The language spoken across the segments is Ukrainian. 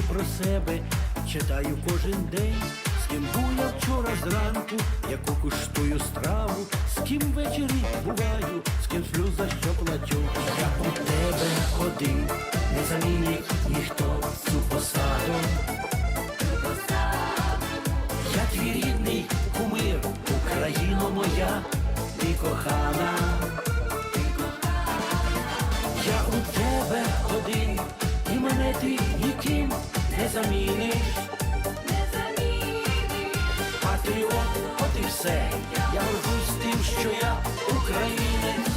тільки про себе читаю кожен день. З ким був вчора зранку, яку куштую страву, з ким ввечері буваю, з ким сплю за що плачу. Я у тебе один, не замінить ніхто цю посаду. Я твій рідний кумир, Україно моя, ти кохана. Я у тебе не заміниш. Патріот, от і все, я горжусь тим, що я українець.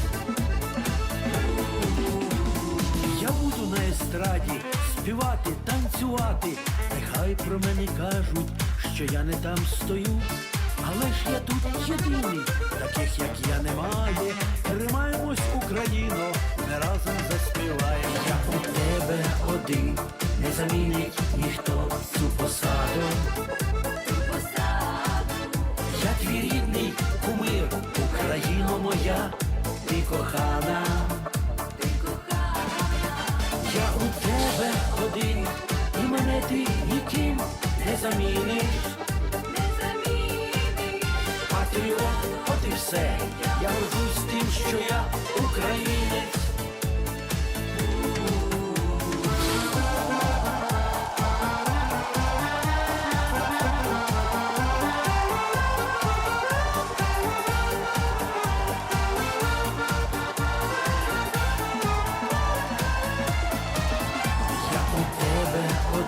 Я буду на естраді співати, танцювати. Нехай про мене кажуть, що я не там стою. Але ж я тут єдиний, таких як я немає. Тримаємось, Україно, ми разом заспіваємо. Я у тебе один, ти кохана. Я у тебе один, і мене ти ніким не заміниш. Патріот, от і все, я горжусь тим, що я українець.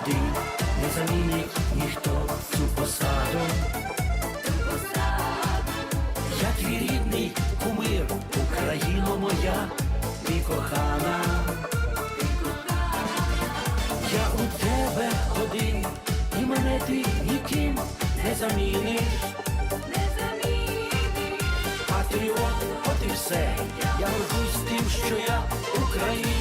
Один, не замінить ніхто цю посаду. Я твій рідний кумир, Україно моя, ти кохана. Я у тебе один, і мене ти ніким не заміниш. Патріот, от і все, я горжусь тим, що я українець.